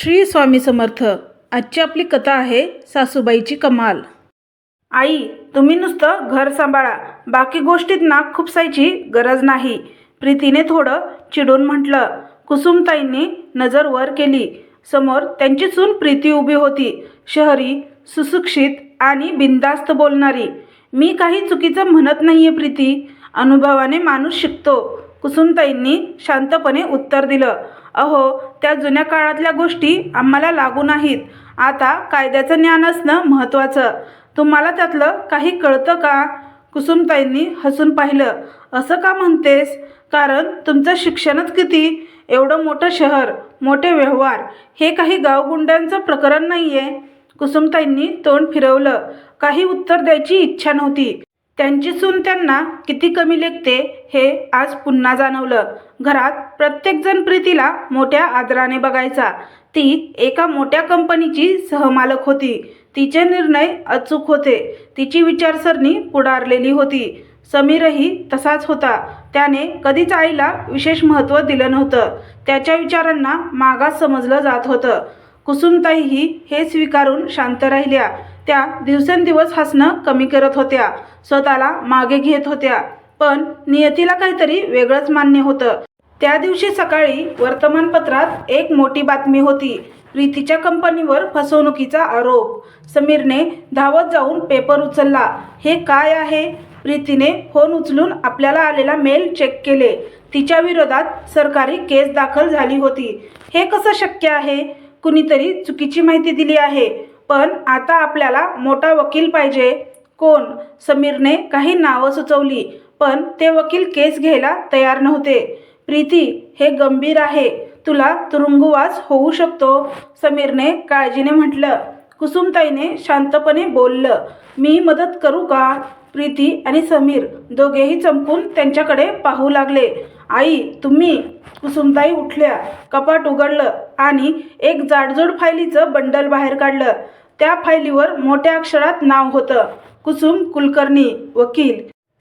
श्री स्वामी समर्थ. आजची आपली कथा आहे सासूबाईची कमाल. आई तुम्ही नुसतं घर सांभाळा. बाकी गोष्टीत नाक खुपसायची गरज नाही. प्रीतीने थोडं चिडून म्हटलं. कुसुमताईंनी नजर वर केली. समोर त्यांची सून प्रीती उभी होती. शहरी सुशिक्षित आणि बिनधास्त बोलणारी. मी काही चुकीचं म्हणत नाही आहे प्रीती. अनुभवाने माणूस शिकतो. कुसुमताईंनी शांतपणे उत्तर दिलं. अहो त्या जुन्या काळातल्या गोष्टी आम्हाला लागू नाहीत. आता कायद्याचं ज्ञान असणं महत्त्वाचं. तुम्हाला त्यातलं काही कळतं का? कुसुमताईंनी हसून पाहिलं. असं का म्हणतेस? कारण तुमचं शिक्षणच किती? एवढं मोठं शहर मोठे व्यवहार हे काही गावगुंड्यांचं प्रकरण नाही आहे कुसुमताईंनी तोंड फिरवलं. काही उत्तर द्यायची इच्छा नव्हती. त्यांची सून त्यांना किती कमी लेखते हे आज पुन्हा जाणवलं. घरात प्रत्येकजण प्रीतीला मोठ्या आदराने बघायचा. ती एका मोठ्या कंपनीची सहमालक होती. तिचे निर्णय अचूक होते. तिची विचारसरणी पुढारलेली होती. समीरही तसाच होता. त्याने कधीच आईला विशेष महत्त्व दिलं नव्हतं. त्याच्या विचारांना मागास समजलं जात होतं. कुसुमताईही हे स्वीकारून शांत राहिल्या. त्या दिवसेंदिवस हसणं कमी करत होत्या. स्वतःला मागे घेत होत्या. पण नियतीला काहीतरी वेगळंच मान्य होतं. त्या दिवशी सकाळी वर्तमानपत्रात एक मोठी बातमी होती. प्रीतीच्या कंपनीवर फसवणुकीचा आरोप. समीरने धावत जाऊन पेपर उचलला. हे काय आहे? प्रीतीने फोन उचलून आपल्याला आलेला मेल चेक केले. तिच्या विरोधात सरकारी केस दाखल झाली होती. हे कसं शक्य आहे? कुणीतरी चुकीची माहिती दिली आहे. पण आता आपल्याला मोठा वकील पाहिजे. कोण? समीरने काही नावं सुचवली पण ते वकील केस घ्यायला तयार नव्हते. प्रीती हे गंभीर आहे. तुला तुरुंगवास होऊ शकतो समीरने काळजीने म्हटलं. कुसुमताईने शांतपणे बोललं मी मदत करू का? प्रीती आणि समीर दोघेही चमकून त्यांच्याकडे पाहू लागले. आई तुम्ही? कुसुमताई उठल्या कपाट उघडलं आणि एक जाडजूड फायलीचं बंडल बाहेर काढलं. त्या फायलीवर मोठ्या अक्षरात नाव होतं. कुसुम कुलकर्णी वकील.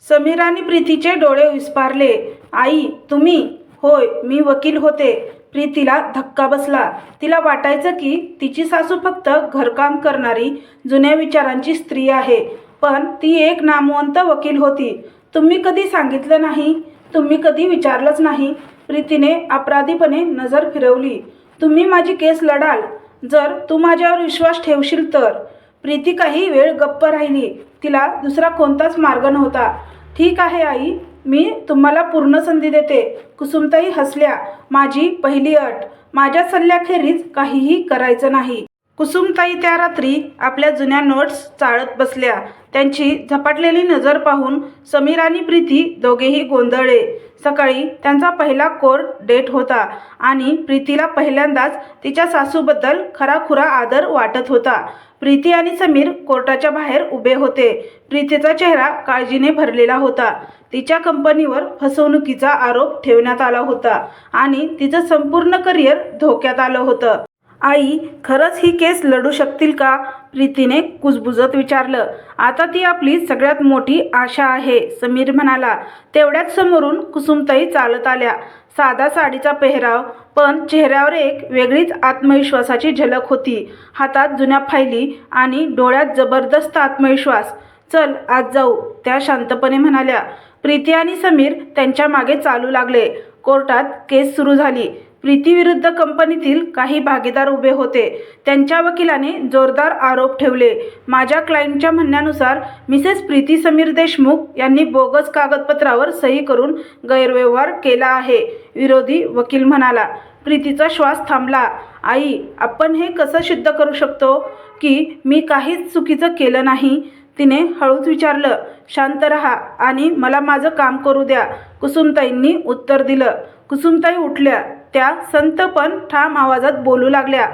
समीर आणि प्रीतीचे डोळे विस्पारले. आई तुम्ही? होय मी वकील होते. प्रीतीला धक्का बसला. तिला वाटायचं की तिची सासू फक्त घरकाम करणारी जुन्या विचारांची स्त्री आहे. पण ती एक नामवंत वकील होती. तुम्ही कधी सांगितलं नाही? तुम्ही कधी विचारलंच नाही? प्रीतीने अपराधीपणे नजर फिरवली. तुम्ही माझी केस लढाल. जर तू माझ्यावर विश्वास ठेवशील तर. प्रीती काही वेळ गप्प राहिली. तिला दुसरा कोणताच मार्ग नव्हता. ठीक आहे आई. मी तुम्हाला पूर्ण संधी देते. कुसुमताई हसल्या. माझी पहिली अट. माझ्या सल्ल्याखेरीज काहीही करायचं नाही. कुसुमताई त्या रात्री आपल्या जुन्या नोट्स चाळत बसल्या. त्यांची झपाटलेली नजर पाहून समीर आणि प्रीती दोघेही गोंधळले. सकाळी त्यांचा पहिला कोर डेट होता आणि प्रीतीला पहिल्यांदाच तिच्या सासूबद्दल खराखुरा आदर वाटत होता. प्रीती आणि समीर कोर्टाच्या बाहेर उभे होते. प्रीतीचा चेहरा काळजीने भरलेला होता. तिच्या कंपनीवर फसवणुकीचा आरोप ठेवण्यात आला होता आणि तिचं संपूर्ण करिअर धोक्यात आलं होतं. आई खरंच ही केस लढू शकतील का? प्रीतीने कुजबुजत विचारलं. आता ती आपली सगळ्यात मोठी आशा आहे समीर म्हणाला. तेवढ्याच समोरून कुसुमताई चालत आल्या. साधा साडीचा पेहराव पण चेहऱ्यावर एक वेगळीच आत्मविश्वासाची झलक होती. हातात जुन्या फायली आणि डोळ्यात जबरदस्त आत्मविश्वास. चल आज जाऊ त्या शांतपणे म्हणाल्या. प्रीती आणि समीर त्यांच्या मागे चालू लागले. कोर्टात केस सुरू झाली. प्रीतीविरुद्ध कंपनीतील काही भागीदार उभे होते. त्यांच्या वकिलाने जोरदार आरोप ठेवले. माझ्या क्लायंटच्या म्हणण्यानुसार मिसेस प्रीती समीर देशमुख यांनी बोगस कागदपत्रावर सही करून गैरव्यवहार केला आहे विरोधी वकील म्हणाला. प्रीतीचा श्वास थांबला. आई आपण हे कसं सिद्ध करू शकतो की मी काहीच चुकीचं केलं नाही? तिने हळूच विचारलं. शांत रहा आणि मला माझं काम करू द्या कुसुमताईंनी उत्तर दिलं. कुसुमताई उठल्या. त्या संत पण ठाम आवाजात बोलू लागल्या.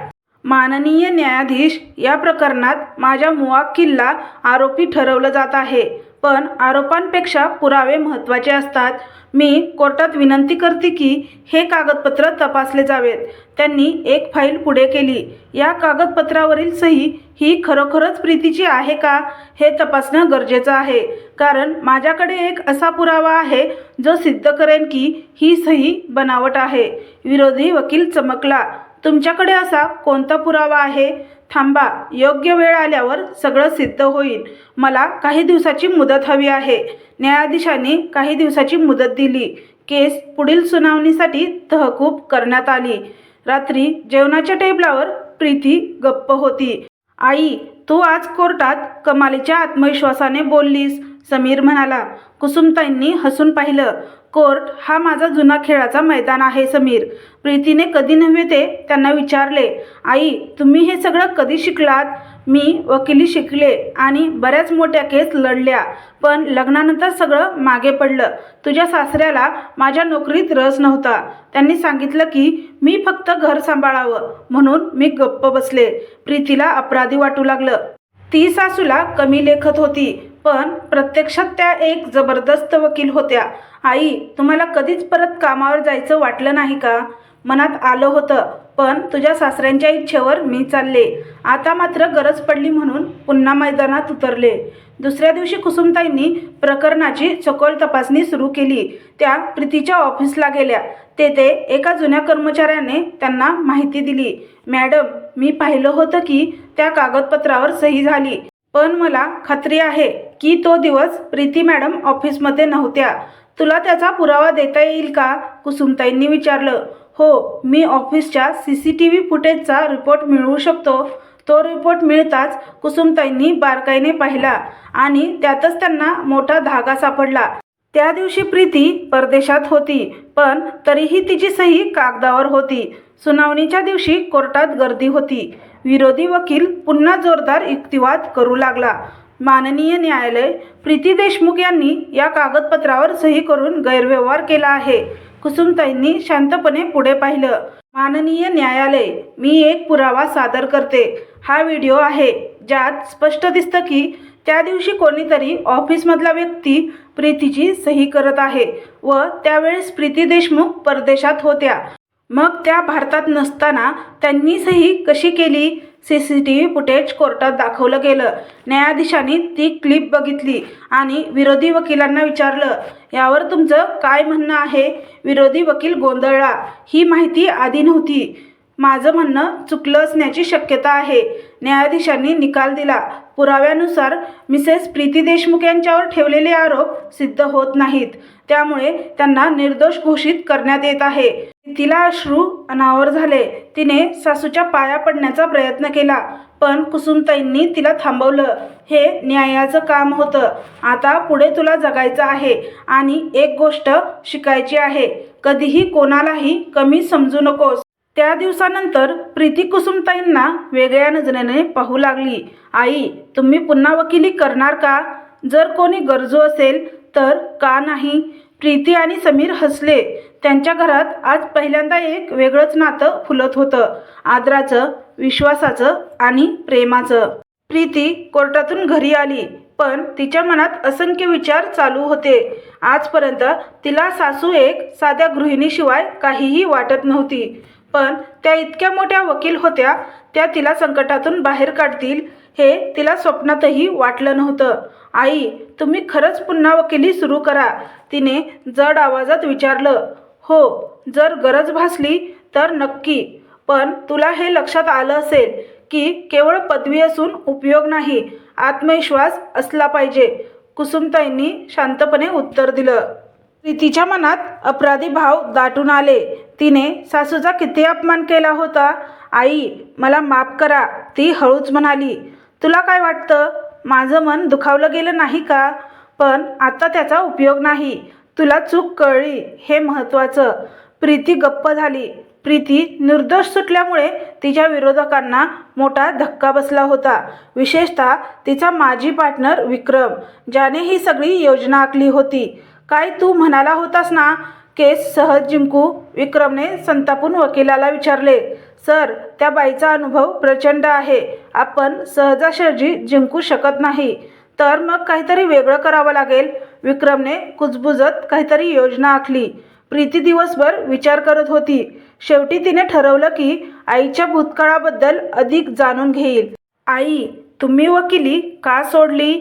माननीय न्यायाधीश या प्रकरणात माझ्या मुवाक्किलला आरोपी ठरवलं जात आहे. पण आरोपांपेक्षा पुरावे महत्त्वाचे असतात. मी कोर्टात विनंती करते की हे कागदपत्र तपासले जावेत. त्यांनी एक फाईल पुढे केली. या कागदपत्रावरील सही ही खरोखरच प्रीतीची आहे का हे तपासणं गरजेचं आहे. कारण माझ्याकडे एक असा पुरावा आहे जो सिद्ध करेन की ही सही बनावट आहे. विरोधी वकील चमकला. तुमच्याकडे असा कोणता पुरावा आहे? थांबा योग्य वेळ आल्यावर सगळं सिद्ध होईल. मला काही दिवसाची मुदत हवी आहे. न्यायाधीशांनी काही दिवसाची मुदत दिली. केस पुढील सुनावणीसाठी तहकूब करण्यात आली. रात्री जेवणाच्या टेबलावर प्रीती गप्प होती. आई तू आज कोर्टात कमालीच्या आत्मविश्वासाने बोललीस समीर म्हणाला. कुसुमताईंनी हसून पाहिलं. कोर्ट हा माझा जुना खेळाचा मैदान आहे समीर. प्रीतीने कधी नव्हे ते त्यांना विचारले आई तुम्ही हे सगळं कधी शिकलात? मी वकिली शिकले आणि बऱ्याच मोठ्या केस लढल्या पण लग्नानंतर सगळं मागे पडलं. तुझ्या सासऱ्याला माझ्या नोकरीत रस नव्हता. त्यांनी सांगितलं की मी फक्त घर सांभाळावं म्हणून मी गप्प बसले. प्रीतीला अपराधी वाटू लागलं. ती सासूला कमी लेखत होती. पण प्रत्यक्षात त्या एक जबरदस्त वकील होत्या. आई तुम्हाला कधीच परत कामावर जायचं वाटलं नाही का? मनात आलं होतं पण तुझ्या सासऱ्यांच्या इच्छेवर मी चालले. आता मात्र गरज पडली म्हणून पुन्हा मैदानात उतरले. दुसऱ्या दिवशी कुसुमताईंनी प्रकरणाची सखोल तपासणी सुरू केली. त्या प्रीतीच्या ऑफिसला गेल्या. तेथे एका जुन्या कर्मचाऱ्याने त्यांना माहिती दिली. मॅडम मी पाहिलं होतं की त्या कागदपत्रावर सही झाली. पण मला खात्री आहे की तो दिवस प्रीती मॅडम ऑफिसमध्ये नव्हत्या. तुला त्याचा पुरावा देता येईल का? कुसुमताईंनी विचारलं. हो मी ऑफिसच्या सी सी टी व्ही फुटेजचा रिपोर्ट मिळवू शकतो. तो रिपोर्ट मिळताच कुसुमताईंनी बारकाईने पाहिला आणि त्यातच त्यांना मोठा धागा सापडला. त्या दिवशी प्रीती परदेशात होती पण तरीही तिची सही कागदावर होती. सुनावणीच्या दिवशी कोर्टात गर्दी होती. विरोधी वकील पुन्हा जोरदार युक्तिवाद करू लागला. माननीय न्यायालय प्रीती देशमुख यांनी या कागदपत्रावर सही करून गैरव्यवहार केला आहे. कुसुमताईंनी शांतपणे पुढे पाहिलं. माननीय न्यायालय मी एक पुरावा सादर करते. हा व्हिडिओ आहे ज्यात स्पष्ट दिसतं की त्या दिवशी कोणीतरी ऑफिसमधला व्यक्ती प्रीतीची सही करत आहे व त्यावेळेस प्रीती देशमुख परदेशात होत्या. मग त्या भारतात नसताना त्यांनी सही कशी केली? C C T V footage कोर्टात दाखवलं गेलं. न्यायाधीशांनी ती क्लिप बघितली आणि विरोधी वकिलांना विचारलं यावर तुमचं काय म्हणणं आहे? विरोधी वकील गोंधळला. ही माहिती आधी नव्हती. माझं म्हणणं चुकलं असण्याची शक्यता आहे. न्यायाधीशांनी निकाल दिला. पुराव्यानुसार मिसेस प्रीती देशमुख यांच्यावर ठेवलेले आरोप सिद्ध होत नाहीत. त्यामुळे त्यांना निर्दोष घोषित करण्यात येत आहे. तिला अश्रू अनावर झाले. तिने सासूच्या पाया पडण्याचा प्रयत्न केला पण कुसुमताईंनी तिला थांबवलं. हे न्यायाचं काम होतं. आता पुढे तुला जगायचं आहे आणि एक गोष्ट शिकायची आहे. कधीही कोणालाही कमी समजू नकोस. त्या दिवसानंतर प्रीती कुसुमताईंना वेगळ्या नजरेने पाहू लागली. आई तुम्ही पुन्हा वकिली करणार का? जर कोणी गरजू असेल तर का नाही प्रीती आणि समीर हसले. त्यांच्या घरात आज पहिल्यांदा एक वेगळंच नातं फुलत होतं. आदराचं विश्वासाचं आणि प्रेमाचं. प्रीती कोर्टातून घरी आली पण तिच्या मनात असंख्य विचार चालू होते. आजपर्यंत तिला सासू एक साध्या गृहिणीशिवाय काहीही वाटत नव्हती. पण त्या इतक्या मोठ्या वकील होत्या त्या तिला संकटातून बाहेर काढतील हे तिला स्वप्नातही वाटलं नव्हतं. आई तुम्ही खरंच पुन्हा वकिली सुरू करा तिने जड आवाजात विचारलं. हो जर गरज भासली तर नक्की पण तुला हे लक्षात आलं असेल की केवळ पदवी असून उपयोग नाही आत्मविश्वास असला पाहिजे कुसुमताईंनी शांतपणे उत्तर दिलं. प्रीतीच्या मनात अपराधी भाव दाटून आले. तिने सासूचा किती अपमान केला होता? आई मला माफ करा. ती हळूच म्हणाली तुला काय वाटतं? माझं मन दुखावलं गेलं नाही का? पण आता त्याचा उपयोग नाही. तुला चूक कळली. हे महत्त्वाचं. प्रीती गप्प झाली. प्रीती निर्दोष सुटल्यामुळे तिच्या विरोधकांना मोठा धक्का बसला होता. विशेषतः तिचा माजी पार्टनर विक्रम ज्याने ही सगळी योजना आखली होती. काय तू म्हणाला होतास ना? केस सहज जिंकू विक्रमने संतापून वकिलाला विचारले सर त्या बाईचा अनुभव प्रचंड आहे. आपण सहजासहजी जिंकू शकत नाही. तर मग काहीतरी वेगळं करावं लागेल. विक्रमने कुजबुजत काहीतरी योजना आखली. प्रीती दिवसभर विचार करत होती. शेवटी तिने ठरवलं की आईच्या भूतकाळाबद्दल अधिक जाणून घेईल. आई तुम्ही वकिली का सोडली?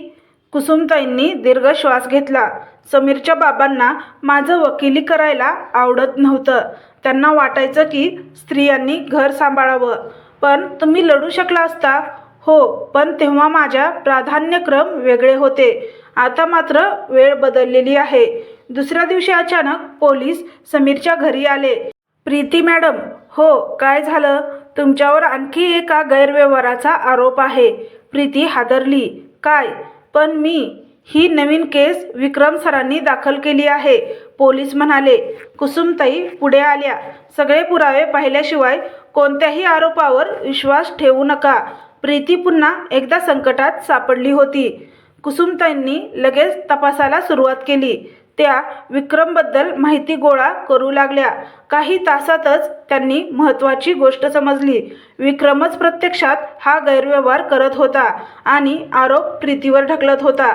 कुसुमताईंनी दीर्घ श्वास घेतला. समीरच्या बाबांना माझं वकिली करायला आवडत नव्हतं. त्यांना वाटायचं की स्त्रियांनी घर सांभाळावं. पण तुम्ही लढू शकला असता? हो पण तेव्हा माझ्या प्राधान्यक्रम वेगळे होते. आता मात्र वेळ बदललेली आहे. दुसऱ्या दिवशी अचानक पोलीस समीरच्या घरी आले. प्रीती मॅडम हो काय झालं? तुमच्यावर आणखी एका गैरव्यवहाराचा आरोप आहे. प्रीती हादरली. काय? पण मी ही नवीन केस विक्रम सरांनी दाखल केली आहे. पोलीस म्हणाले कुसुमताई पुढे आल्या. सगळे पुरावे पाहिल्याशिवाय कोणत्याही आरोपावर विश्वास ठेवू नका. प्रीती पुन्हा एकदा संकटात सापडली होती. कुसुमताईंनी लगेच तपासाला सुरुवात केली. त्या विक्रमबद्दल माहिती गोळा करू लागल्या. काही तासातच त्यांनी महत्त्वाची गोष्ट समजली. विक्रमच प्रत्यक्षात हा गैरव्यवहार करत होता आणि आरोप प्रीतीवर ढकलत होता.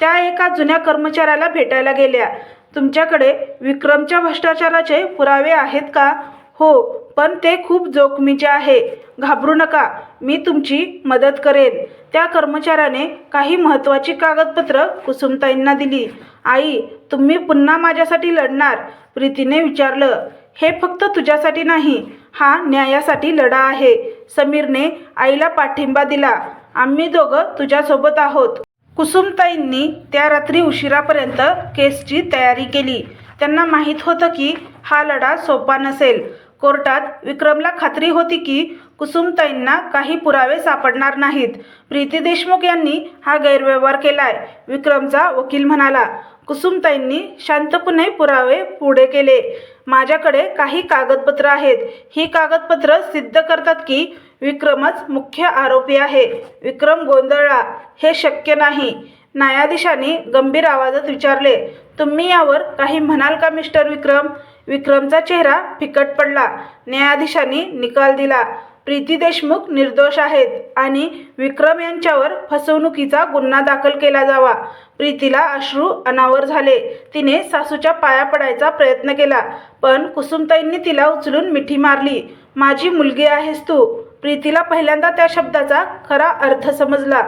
त्या एका जुन्या कर्मचाऱ्याला भेटायला गेल्या. तुमच्याकडे विक्रमच्या भ्रष्टाचाराचे पुरावे आहेत का? हो पण ते खूप जोखमीचे आहे. घाबरू नका मी तुमची मदत करेन. त्या कर्मचाऱ्याने काही महत्त्वाची कागदपत्र कुसुमताईंना दिली. आई तुम्ही पुन्हा माझ्यासाठी लढणार प्रीतीने विचारलं. हे फक्त तुझ्यासाठी नाही हा न्यायासाठी लढा आहे. समीरने आईला पाठिंबा दिला. आम्ही दोघं तुझ्यासोबत आहोत. कुसुमताईंनी त्या रात्री उशिरापर्यंत केसची तयारी केली. त्यांना माहीत होतं की हा लढा सोपा नसेल. कोर्टात विक्रमला खात्री होती की कुसुमताईंना काही पुरावे सापडणार नाहीत. प्रीती देशमुख यांनी हा गैरव्यवहार केलाय. विक्रमचा वकील म्हणाला कुसुमताईंनी शांतपणे पुरावे पुढे केले. माझ्याकडे काही कागदपत्र आहेत. ही कागदपत्र सिद्ध करतात की विक्रमच मुख्य आरोपी आहे. विक्रम गोंधळला. हे शक्य नाही. न्यायाधीशांनी गंभीर आवाजात विचारले तुम्ही यावर काही म्हणाल का मिस्टर विक्रम? विक्रमचा चेहरा फिकट पडला. न्यायाधीशांनी निकाल दिला. प्रीती देशमुख निर्दोष आहेत आणि विक्रम यांच्यावर फसवणुकीचा गुन्हा दाखल केला जावा. प्रीतीला अश्रू अनावर झाले. तिने सासूच्या पाया पडायचा प्रयत्न केला पण कुसुमताईंनी तिला उचलून मिठी मारली. माझी मुलगी आहेस तू. प्रीतीला पहिल्यांदा त्या शब्दाचा खरा अर्थ समजला.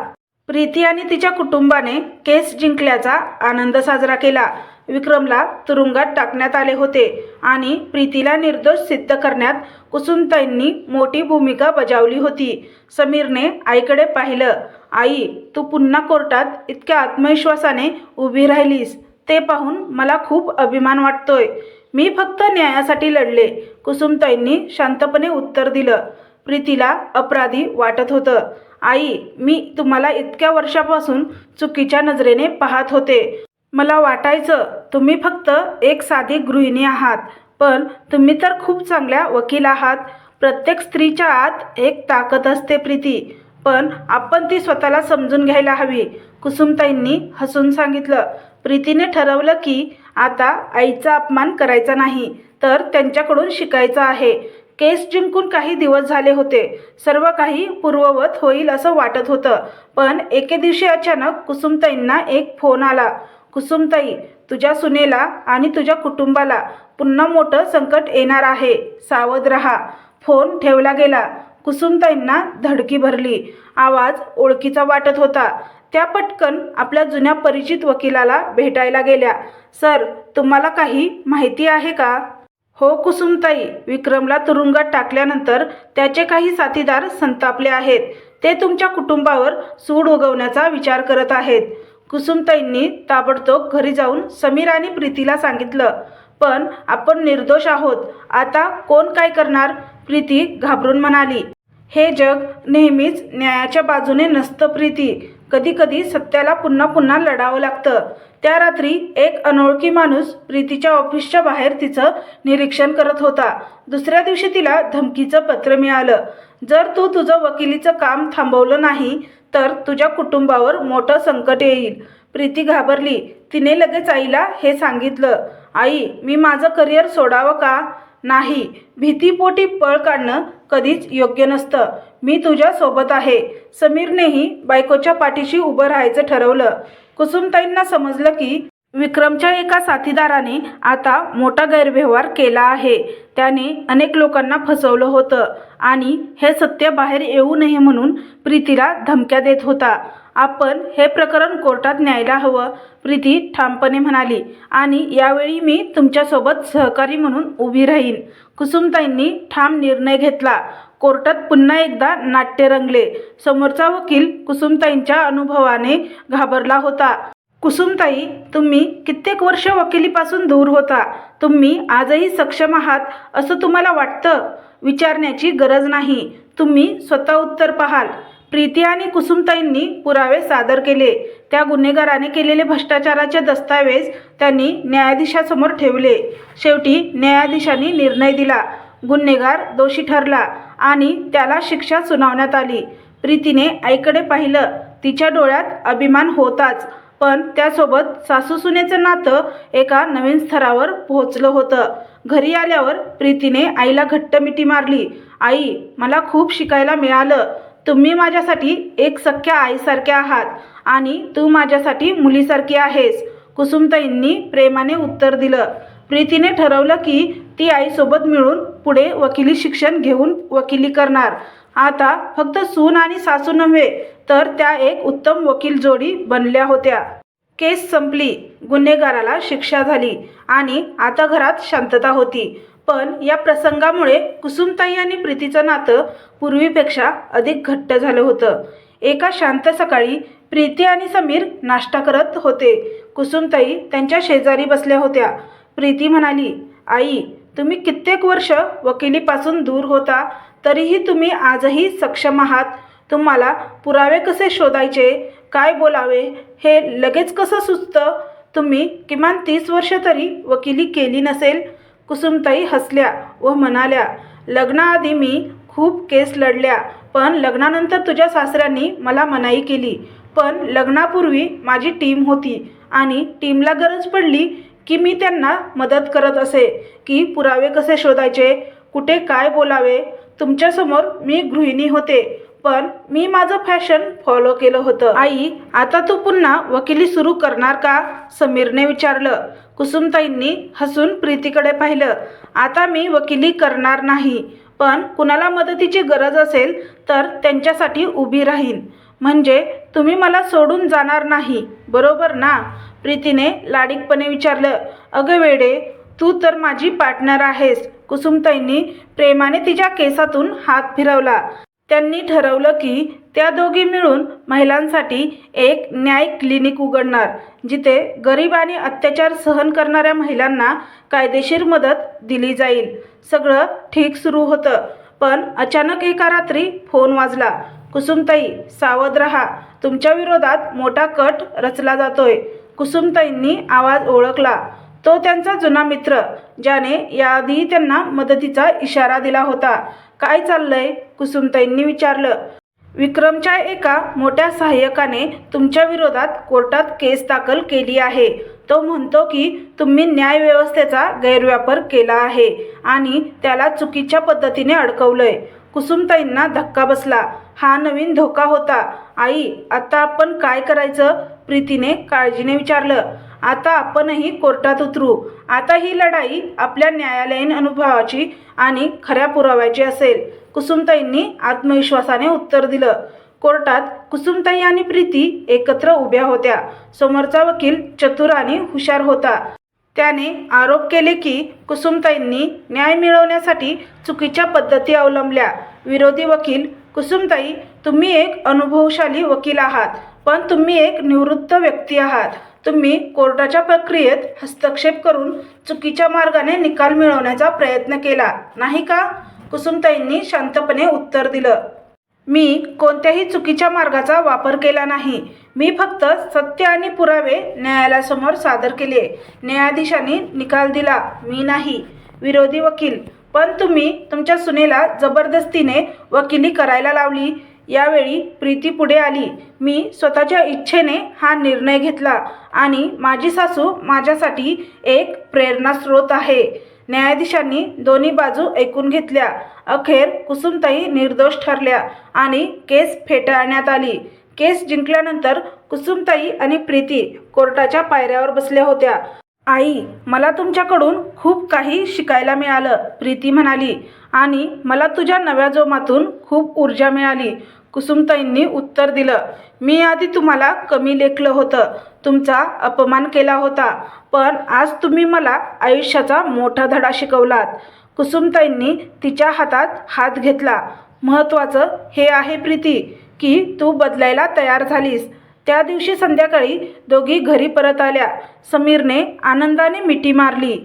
प्रीती आणि तिच्या कुटुंबाने केस जिंकल्याचा आनंद साजरा केला. विक्रमला तुरुंगात टाकण्यात आले होते आणि प्रीतीला निर्दोष सिद्ध करण्यात कुसुमताईंनी मोठी भूमिका बजावली होती. समीरने आईकडे पाहिलं आई तू पुन्हा कोर्टात इतक्या आत्मविश्वासाने उभी राहिलीस. ते पाहून मला खूप अभिमान वाटतोय. मी फक्त न्यायासाठी लढले. कुसुमताईंनी शांतपणे उत्तर दिलं. प्रीतीला अपराधी वाटत होतं. आई मी तुम्हाला इतक्या वर्षापासून चुकीच्या नजरेने पाहत होते. मला वाटायचं तुम्ही फक्त एक साधी गृहिणी आहात पण तुम्ही तर खूप चांगल्या वकील आहात. प्रत्येक स्त्रीच्या आत एक ताकद असते प्रीती पण आपण ती स्वतःला समजून घ्यायला हवी कुसुमताईंनी हसून सांगितलं. प्रीतीने ठरवलं की आता आईचा अपमान करायचा नाही तर त्यांच्याकडून शिकायचं आहे. केस जिंकून काही दिवस झाले होते. सर्व काही पूर्ववत होईल असं वाटत होतं. पण एके दिवशी अचानक कुसुमताईंना एक फोन आला. कुसुमताई तुझ्या सुनेला आणि तुझ्या कुटुंबाला पुन्हा मोठं संकट येणार आहे. सावध रहा. फोन ठेवला गेला. कुसुमताईंना धडकी भरली. आवाज ओळखीचा वाटत होता. त्या पटकन आपल्या जुन्या परिचित वकिलाला भेटायला गेल्या. सर तुम्हाला काही माहिती आहे का? हो कुसुमताई विक्रमला तुरुंगात टाकल्यानंतर त्याचे काही साथीदार संतापले आहेत. ते तुमच्या कुटुंबावर सूड उगवण्याचा विचार करत आहेत. कुसुमताईंनी ताबडतोब घरी जाऊन समीर आणि प्रीतीला सांगितलं पण आपण निर्दोष आहोत. आता कोण काय करणार? प्रीती घाबरून म्हणाली. हे जग नेहमीच न्यायाच्या बाजूने नसतं प्रीती. कधीकधी सत्याला पुन्हा पुन्हा लढावं लागतं. त्या रात्री एक अनोळखी माणूस प्रीतीच्या ऑफिसच्या बाहेर तिचं निरीक्षण करत होता. दुसऱ्या दिवशी तिला धमकीचं पत्र मिळालं. जर तू तुझं वकिलीचं काम थांबवलं नाही तर तुझ्या कुटुंबावर मोठं संकट येईल. प्रीती घाबरली. तिने लगेच आईला हे सांगितलं आई मी माझं करिअर सोडावं का? नाही. भीतीपोटी पळ काढणं कधीच योग्य नसतं. मी तुझ्यासोबत आहे. समीरनेही बायकोच्या पाठीशी उभं राहायचं ठरवलं. कुसुमताईंना समजलं की विक्रमच्या एका साथीदाराने आता मोठा गैरव्यवहार केला आहे. त्याने अनेक लोकांना फसवलं होतं आणि हे सत्य बाहेर येऊ नये म्हणून प्रीतीला धमक्या देत होता. आपण हे प्रकरण कोर्टात न्यायला हवं प्रीती ठामपणे म्हणाली. आणि यावेळी मी तुमच्यासोबत सहकारी म्हणून उभी राहीन. कुसुमताईंनी ठाम निर्णय घेतला. कोर्टात पुन्हा एकदा नाट्य रंगले. समोरचा वकील कुसुमताईंच्या अनुभवाने घाबरला होता. कुसुमताई तुम्ही कित्येक वर्ष वकिलीपासून दूर होता. तुम्ही आजही सक्षम आहात असं तुम्हाला वाटतं? विचारण्याची गरज नाही. तुम्ही स्वतः उत्तर पाहाल. प्रीती आणि कुसुमताईंनी पुरावे सादर केले. त्या गुन्हेगाराने केलेले भ्रष्टाचाराचे दस्तावेज त्यांनी न्यायाधीशासमोर ठेवले. शेवटी न्यायाधीशांनी निर्णय दिला. गुन्हेगार दोषी ठरला आणि त्याला शिक्षा सुनावण्यात आली. प्रीतीने आईकडे पाहिलं तिच्या डोळ्यात अभिमान होताच पण त्यासोबत सासूसुनेचं नातं एका नवीन स्तरावर पोहोचलं होतं. घरी आल्यावर प्रीतीने आईला घट्ट मिठी मारली. आई मला खूप शिकायला मिळालं. तुम्ही माझ्यासाठी एक सख्या आईसारख्या आहात आणि तू माझ्यासाठी मुलीसारखी आहेस. कुसुमताईंनी प्रेमाने उत्तर दिलं. प्रीतीने ठरवलं की ती आईसोबत मिळून पुढे वकिली शिक्षण घेऊन वकिली करणार. आता फक्त सून आणि सासू नव्हे तर त्या एक उत्तम वकील जोडी बनल्या होत्या. केस संपली. गुन्हेगाराला शिक्षा झाली आणि आता घरात शांतता होती. पण या प्रसंगामुळे कुसुमताई आणि प्रीतीचं नातं पूर्वीपेक्षा अधिक घट्ट झालं होतं. एका शांत सकाळी प्रीती आणि समीर नाश्ता करत होते. कुसुमताई त्यांच्या शेजारी बसल्या होत्या. प्रीती म्हणाली आई तुम्ही कित्येक वर्ष वकिलीपासून दूर होता तरीही तुम्ही आजही सक्षम आहात. तुम्हाला पुरावे कसे शोधायचे? काय बोलावे? हे लगेच कसं सुचतं? तुम्ही किमान तीस वर्ष तरी वकिली केली नसेल. कुसुमताई हसल्या व म्हणाल्या लग्नाआधी मी खूप केस लढल्या पण लग्नानंतर तुझ्या सासऱ्यांनी मला मनाई केली. पण लग्नापूर्वी माझी टीम होती आणि टीमला गरज पडली की मी त्यांना मदत करत असे की पुरावे कसे शोधायचे कुठे काय बोलावे. तुमच्यासमोर मी गृहिणी होते पण मी माझं फॅशन फॉलो केलं होतं. आई आता तू पुन्हा वकिली सुरू करणार का? समीरने विचारलं. कुसुमताईंनी हसून प्रीतीकडे पाहिलं. आता मी वकिली करणार नाही. पण कुणाला मदतीची गरज असेल तर त्यांच्यासाठी उभी राहीन. म्हणजे तुम्ही मला सोडून जाणार नाही. बरोबर ना? प्रीतीने लाडिकपणे विचारलं. अगं वेडे तू तर माझी पार्टनर आहेस. कुसुमताईंनी प्रेमाने तिच्या केसातून हात फिरवला. त्यांनी ठरवलं की त्या दोघी मिळून महिलांसाठी एक न्याय क्लिनिक उघडणार जिथे गरीब आणि अत्याचार सहन करणाऱ्या महिलांना कायदेशीर मदत दिली जाईल. सगळं ठीक सुरू होतं पण अचानक एका रात्री फोन वाजला. कुसुमताई सावध रहा. तुमच्या विरोधात मोठा कट रचला जातोय. कुसुमताईंनी आवाज ओळखला. तो त्यांचा जुना मित्र ज्याने याआधी त्यांना मदतीचा इशारा दिला होता. काय चाललंय? कुसुमताईंनी विचारलं. विक्रमच्या एका मोठ्या सहाय्यकाने तुमच्या विरोधात कोर्टात केस दाखल केली आहे. तो म्हणतो की तुम्ही न्यायव्यवस्थेचा गैरवापर केला आहे आणि त्याला चुकीच्या पद्धतीने अडकवलंय. कुसुमताईंना धक्का बसला. हा नवीन धोका होता. आई आता आपण काय करायचं? प्रीतीने काळजीने विचारलं. आता आपणही कोर्टात उतरू. आता ही लढाई आपल्या न्यायालयीन अनुभवाची आणि खऱ्या पुराव्याची असेल. कुसुमताईंनी आत्मविश्वासाने उत्तर दिलं. कोर्टात कुसुमताई आणि प्रीती एकत्र उभ्या होत्या. समोरचा वकील चतुर आणि हुशार होता. त्याने आरोप केले की कुसुमताईंनी न्याय मिळवण्यासाठी चुकीच्या पद्धती अवलंबल्या. विरोधी वकील कुसुमताई तुम्ही एक अनुभवशाली वकील आहात पण तुम्ही एक निवृत्त व्यक्ती आहात. तुम्ही कोर्टाच्या प्रक्रियेत हस्तक्षेप करून चुकीच्या मार्गाने निकाल मिळवण्याचा प्रयत्न केला नाही का? कुसुमताईंनी शांतपणे उत्तर दिलं. मी कोणत्याही चुकीच्या मार्गाचा वापर केला नाही. मी फक्त सत्य आणि पुरावे न्यायालयासमोर सादर केले. न्यायाधीशांनी निकाल दिला. मी नाही. विरोधी वकील. पण तुम्ही तुमच्या सुनेला जबरदस्तीने वकिली करायला लावली. यावेळी प्रीती पुढे आली. मी स्वतःच्या इच्छेने हा निर्णय घेतला आणि माझी सासू माझ्यासाठी एक प्रेरणास्रोत आहे. न्यायाधीशांनी दोन्ही बाजू ऐकून घेतल्या. अखेर कुसुमताई निर्दोष ठरल्या आणि केस फेटाळण्यात आली. केस जिंकल्यानंतर कुसुमताई आणि प्रीती कोर्टाच्या पायऱ्यावर बसल्या होत्या. आई मला तुमच्याकडून खूप काही शिकायला मिळालं प्रीती म्हणाली. आणि मला तुझ्या नव्या जोमातून खूप ऊर्जा मिळाली. कुसुमताईंनी उत्तर दिलं मी आधी तुम्हाला कमी लेखलं होतं तुमचा अपमान केला होता पण आज तुम्ही मला आयुष्याचा मोठा धडा शिकवलात. कुसुमताईंनी तिच्या हातात हात घेतला. महत्त्वाचं हे आहे प्रीती की तू बदलायला तयार झालीस. त्या दिवशी संध्याकाळी दोघी घरी परत आल्या. समीरने आनंदाने मिठी मारली.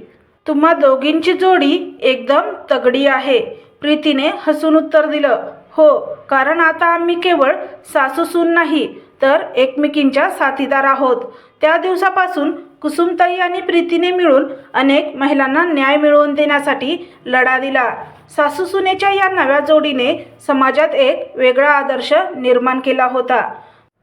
तुम्हा दोघींची जोडी एकदम तगडी आहे प्रीतीने हसून उत्तर दिलं. हो कारण आता आम्ही केवळ सासूसून नाही तर एकमेकींच्या साथीदार आहोत. त्या दिवसापासून कुसुमताई आणि प्रीतीने मिळून अनेक महिलांना न्याय मिळवून देण्यासाठी लढा दिला. सासूसुनेच्या या नव्या जोडीने समाजात एक वेगळा आदर्श निर्माण केला होता.